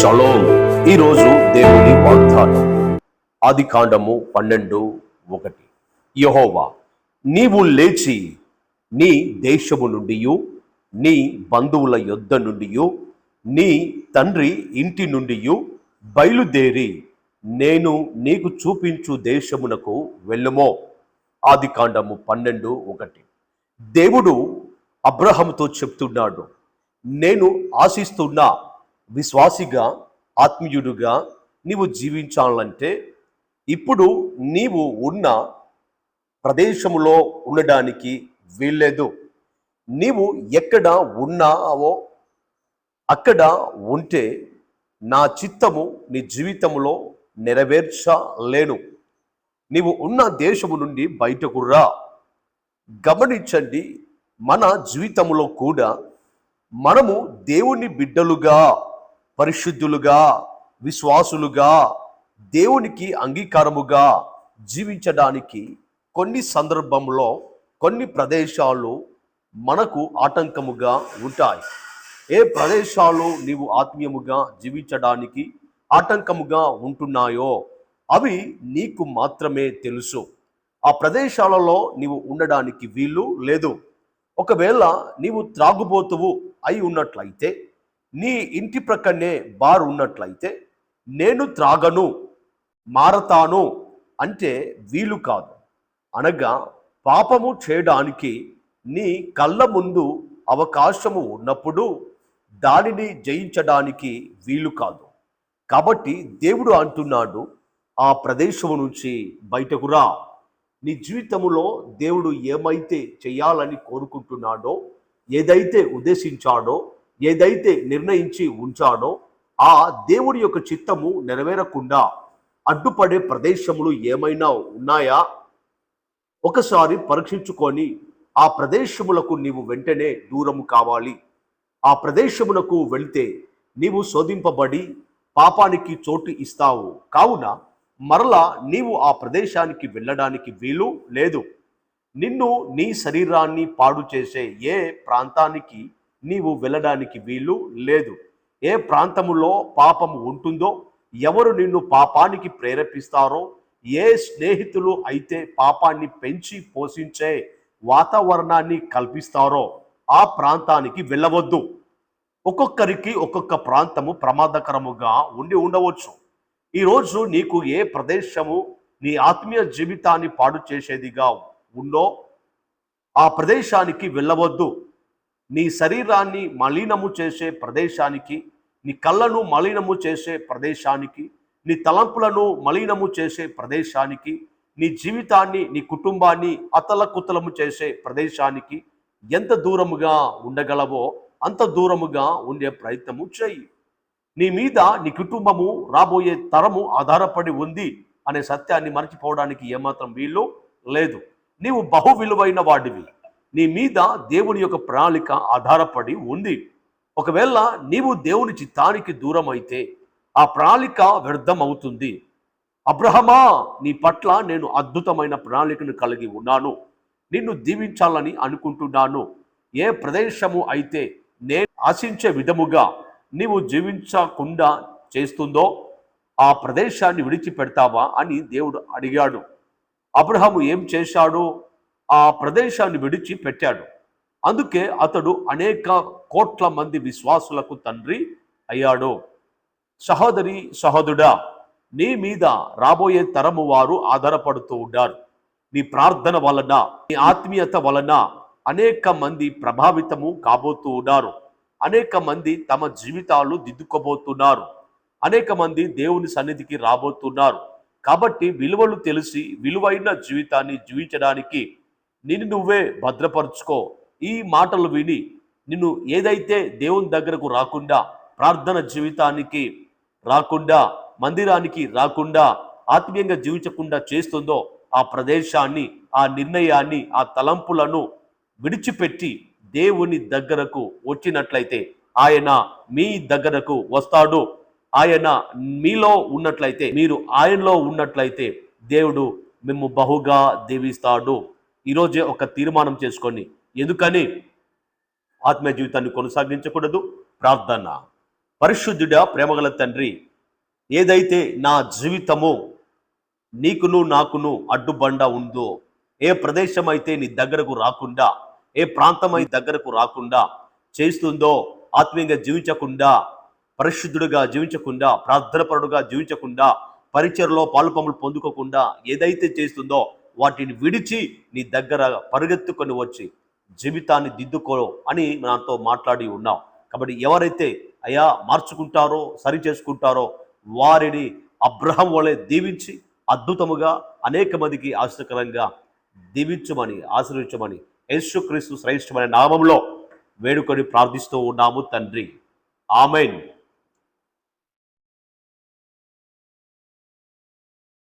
Shalom. ఈరోజు దేవుని వాగ్దానం. ఆది కాండము పన్నెండు ఒకటి. యహోవా నీవు లేచి నీ దేశము నుండి నీ బంధువుల యొద్ద నుండి నీ తండ్రి ఇంటి నుండి బయలుదేరి నేను నీకు చూపించు దేశమునకు వెళ్ళుమో. ఆది కాండము పన్నెండు ఒకటి. దేవుడు అబ్రహంతో చెప్తున్నాడు నేను ఆశిస్తున్న విశ్వాసిగా ఆత్మీయుడుగా నీవు జీవించాలంటే ఇప్పుడు నీవు ఉన్న ప్రదేశంలో ఉండడానికి వీల్లేదు. నీవు ఎక్కడ ఉన్నావో అక్కడ ఉంటే నా చిత్తము నీ జీవితంలో నెరవేర్చలేను. నీవు ఉన్న దేశము నుండి బయటకు రా. గమనించండి మన జీవితంలో కూడా మనము దేవుని బిడ్డలుగా పరిశుద్ధులుగా విశ్వాసులుగా దేవునికి అంగీకారముగా జీవించడానికి కొన్ని సందర్భంలో కొన్ని ప్రదేశాలు మనకు ఆటంకముగా ఉంటాయి. ఏ ప్రదేశాలు నీవు ఆత్మీయముగా జీవించడానికి ఆటంకముగా ఉంటున్నాయో అవి నీకు మాత్రమే తెలుసు. ఆ ప్రదేశాలలో నీవు ఉండడానికి వీలు లేదు. ఒకవేళ నీవు త్రాగుబోతువు అయి ఉన్నట్లయితే నీ ఇంటి ప్రక్కనే బార్ ఉన్నట్లయితే నేను త్రాగను మారతాను అంటే వీలు కాదు. అనగా పాపము చేయడానికి నీ కళ్ళ ముందు అవకాశము ఉన్నప్పుడు దానిని జయించడానికి వీలు కాదు. కాబట్టి దేవుడు అంటున్నాడు ఆ ప్రదేశము నుంచి బయటకు రా. నీ జీవితములో దేవుడు ఏమైతే చేయాలని కోరుకుంటున్నాడో ఏదైతే ఉద్దేశించాడో ఏదైతే నిర్ణయించి ఉంచాడో ఆ దేవుడి యొక్క చిత్తము నెరవేరకుండా అడ్డుపడే ప్రదేశములు ఏమైనా ఉన్నాయా? ఒకసారి పరీక్షించుకొని ఆ ప్రదేశములకు నీవు వెంటనే దూరము కావాలి. ఆ ప్రదేశములకు వెళితే నీవు శోధింపబడి పాపానికి చోటు ఇస్తావు. కావున మరలా నీవు ఆ ప్రదేశానికి వెళ్ళడానికి వీలు లేదు. నిన్ను నీ శరీరాన్ని పాడు చేసే ఏ ప్రాంతానికి నీవు వెళ్ళడానికి వీలు లేదు. ఏ ప్రాంతములో పాపము ఉంటుందో ఎవరు నిన్ను పాపానికి ప్రేరేపిస్తారో ఏ స్నేహితులు అయితే పాపాన్ని పెంచి పోషించే వాతావరణాన్ని కల్పిస్తారో ఆ ప్రాంతానికి వెళ్ళవద్దు. ఒక్కొక్కరికి ఒక్కొక్క ప్రాంతము ప్రమాదకరముగా ఉండి ఉండవచ్చు. ఈరోజు నీకు ఏ ప్రదేశము నీ ఆత్మీయ జీవితాన్ని పాడు చేసేదిగా ఉందో ఆ ప్రదేశానికి వెళ్ళవద్దు. నీ శరీరాన్ని మలినము చేసే ప్రదేశానికి నీ కళ్ళను మలినము చేసే ప్రదేశానికి నీ తలంపులను మలినము చేసే ప్రదేశానికి నీ జీవితాన్ని నీ కుటుంబాన్ని అతలకుతలము చేసే ప్రదేశానికి ఎంత దూరముగా ఉండగలవో అంత దూరముగా ఉండే ప్రయత్నము చేయి. నీ మీద నీ కుటుంబము రాబోయే తరము ఆధారపడి ఉంది అనే సత్యాన్ని మర్చిపోవడానికి ఏమాత్రం వీలు లేదు. నీవు బహు విలువైన వాడివి. నీ మీద దేవుని యొక్క ప్రణాళిక ఆధారపడి ఉంది. ఒకవేళ నీవు దేవుని చిత్తానికి దూరం అయితే ఆ ప్రణాళిక వ్యర్థం అవుతుంది అబ్రహమా నీ పట్ల నేను అద్భుతమైన ప్రణాళికను కలిగి ఉన్నాను. నిన్ను దీవించాలని అనుకుంటున్నాను. ఏ ప్రదేశము అయితే నేను ఆశించే విధముగా నీవు జీవించకుండా చేస్తుందో ఆ ప్రదేశాన్ని విడిచిపెడతావా అని దేవుడు అడిగాడు. అబ్రహము ఏం చేశాడు? ఆ ప్రదేశాన్ని విడిచి పెట్టాడు. అందుకే అతడు అనేక కోట్ల మంది విశ్వాసులకు తండ్రి అయ్యాడు. సహోదరి సహోదుడా నీ మీద రాబోయే తరము వారు ఆధారపడుతూ ఉన్నారు నీ ప్రార్థన వలన నీ ఆత్మీయత వలన అనేక మంది ప్రభావితము కాబోతూ ఉన్నారు. అనేక మంది తమ జీవితాలు దిద్దుకోబోతున్నారు. అనేక మంది దేవుని సన్నిధికి రాబోతున్నారు. కాబట్టి విలువలు తెలిసి విలువైన జీవితాన్ని జీవించడానికి నిన్ను నువ్వే భద్రపరుచుకో. ఈ మాటలు విని నిన్ను ఏదైతే దేవుని దగ్గరకు రాకుండా ప్రార్థన జీవితానికి రాకుండా మందిరానికి రాకుండా ఆత్మీయంగా జీవించకుండా చేస్తుందో ఆ ప్రదేశాన్ని ఆ నిర్ణయాన్ని ఆ తలంపులను విడిచిపెట్టి దేవుని దగ్గరకు వచ్చినట్లయితే ఆయన మీ దగ్గరకు వస్తాడు. ఆయన మీలో ఉన్నట్లయితే మీరు ఆయనలో ఉన్నట్లయితే దేవుడు మేము బహుగా దీవిస్తాడు. ఈరోజే ఒక తీర్మానం చేసుకోండి ఎందుకని? ఆత్మీయ జీవితాన్ని కొనసాగించకూడదు. ప్రార్థన. పరిశుద్ధుడా ప్రేమగల తండ్రి ఏదైతే నా జీవితము నీకును నాకును అడ్డుబండ ఉందో ఏ ప్రదేశం అయితే నీ దగ్గరకు రాకుండా ఏ ప్రాంతం అయితే దగ్గరకు రాకుండా చేస్తుందో ఆత్మీయంగా జీవించకుండా పరిశుద్ధుడుగా జీవించకుండా ప్రార్థనపరుడుగా జీవించకుండా పరిచయలో పాలుపములు పొందుకోకుండా ఏదైతే చేస్తుందో వాటిని విడిచి నీ దగ్గర పరిగెత్తుకొని వచ్చి జీవితాన్ని దిద్దుకో అని నాతో మాట్లాడి ఉన్నావు. కాబట్టి ఎవరైతే అయా మార్చుకుంటారో సరి చేసుకుంటారో వారిని అబ్రహం వలె దీవించి అద్భుతముగా అనేక మందికి ఆశ్చర్యకరంగా దీవించమని ఆశ్రయించమని యేసుక్రీస్తు శ్రేష్టమైన నామంలో వేడుకొని ప్రార్థిస్తూ ఉన్నాము తండ్రి. ఆమెన్.